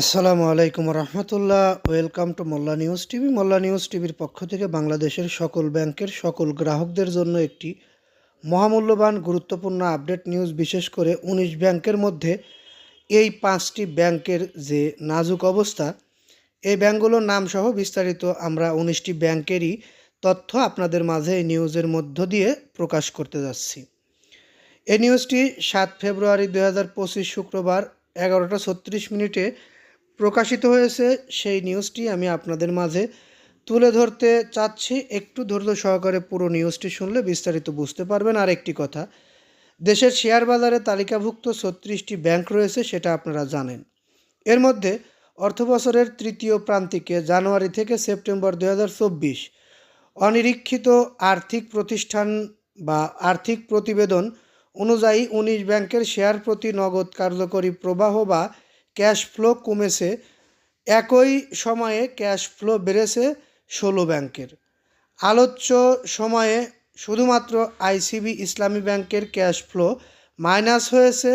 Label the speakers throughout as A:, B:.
A: আসসালামু আলাইকুম রহমতুল্লাহ। Welcome to Molla news TV. Molla news টিভির পক্ষ থেকে বাংলাদেশের সকল ব্যাংকের সকল গ্রাহকদের জন্য একটি মহামূল্যবান, গুরুত্বপূর্ণ আপডেট নিউজ, বিশেষ করে উনিশ ব্যাংকের মধ্যে এই পাঁচটি ব্যাংকের যে নাজুক অবস্থা, এই ব্যাংকগুলোর নাম সহ বিস্তারিত আমরা উনিশটি ব্যাংকেরই তথ্য আপনাদের মাঝে এই নিউজের মধ্য দিয়ে প্রকাশ করতে যাচ্ছি। এই নিউজটি সাত ফেব্রুয়ারি দু হাজার পঁচিশ শুক্রবার এগারোটা ছত্রিশ মিনিটে প্রকাশিত হয়েছে, সেই নিউজটি আমি আপনাদের মাঝে তুলে ধরতে চাচ্ছি। একটু ধৈর্য সহকারে পুরো নিউজটি শুনলে বিস্তারিত বুঝতে পারবেন। আর একটি কথা, দেশের শেয়ার বাজারে তালিকাভুক্ত ছত্রিশটি ব্যাংক রয়েছে, সেটা আপনারা জানেন। এর মধ্যে অর্থবছরের তৃতীয় প্রান্তিকে জানুয়ারি থেকে সেপ্টেম্বর দু হাজার চব্বিশ অনিরীক্ষিত আর্থিক প্রতিষ্ঠান বা আর্থিক প্রতিবেদন অনুযায়ী উনিশ ব্যাংকের শেয়ার প্রতি নগদ কার্যকরী প্রবাহ বা ক্যাশ ফ্লো কমেছে, একই সময়ে ক্যাশ ফ্লো বেড়েছে ষোলো ব্যাংকের। আলোচ্য সময়ে শুধুমাত্র আইসিবি ইসলামী ব্যাংকের ক্যাশ ফ্লো মাইনাস হয়েছে,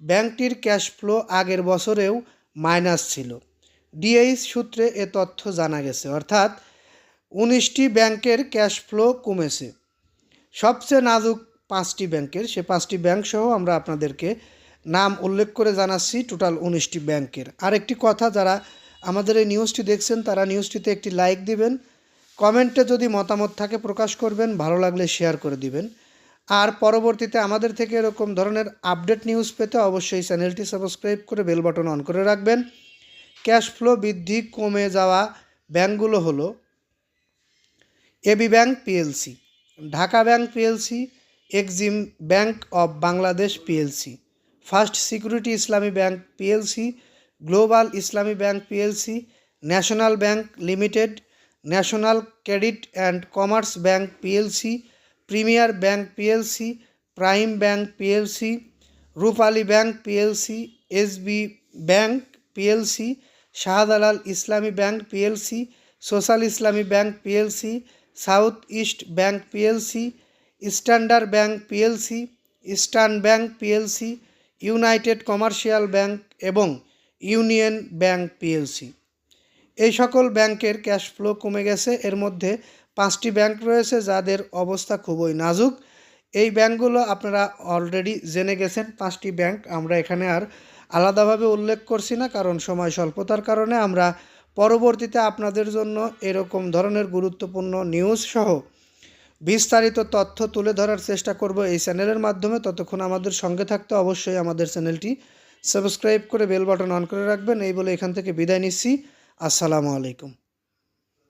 A: ব্যাংকটির ক্যাশ ফ্লো আগের বছরেও মাইনাস ছিল। ডিএইচ সূত্রে এ তথ্য জানা গেছে। অর্থাৎ উনিশটি ব্যাংকের ক্যাশ ফ্লো কমেছে। সবচেয়ে নাজুক পাঁচটি ব্যাংকের, সে পাঁচটি ব্যাংক সহ আমরা আপনাদেরকে নাম উল্লেখ করে জানাচ্ছি টোটাল উনিশটি ব্যাংকের। আরেকটি কথা, যারা আমাদের এই নিউজটি দেখছেন, তারা নিউজটিতে একটি লাইক দিবেন কমেন্টে যদি মতামত থাকে প্রকাশ করবেন, ভালো লাগলে শেয়ার করে দিবেন। আর পরবর্তীতে আমাদের থেকে এরকম ধরনের আপডেট নিউজ পেতে অবশ্যই চ্যানেলটি সাবস্ক্রাইব করে বেল বাটন অন করে রাখবেন। ক্যাশ ফ্লো বৃদ্ধি কমে যাওয়া ব্যাংকগুলো হলো AB bank PLC, Dhaka bank PLC, Exim bank of Bangladesh PLC. First security Islami bank PLC global Islami bank PLC national bank limited national credit and commerce bank PLC premier bank PLC prime bank PLC Rupali bank PLC SB bank PLC Shahjalal Islami bank PLC social Islami bank PLC south east bank PLC standard bank PLC eastern bank PLC united commercial bank এবং union bank PLC. এই সকল ব্যাংকের cash flow কমে গেছে। এর মধ্যে পাঁচটি bank রয়েছে যাদের অবস্থা খুবই নাজুক। এই ব্যাংকগুলো আপনারা অলরেডি জেনে গেছেন, পাঁচটি ব্যাংক আমরা এখানে আর আলাদাভাবে উল্লেখ করছি না কারণ সময় স্বল্পতার কারণে আমরা পরবর্তীতে আপনাদের জন্য এরকম ধরনের গুরুত্বপূর্ণ নিউজ সহ বিস্তারিত তথ্য তুলে ধরার চেষ্টা করব এই চ্যানেলের মাধ্যমে। ততক্ষণ আমাদের সঙ্গে থাকতে অবশ্যই আমাদের চ্যানেলটি সাবস্ক্রাইব করে বেল বাটন অন করে রাখবেন। এই বলে এখান থেকে বিদায় নিচ্ছি। আসসালামু আলাইকুম।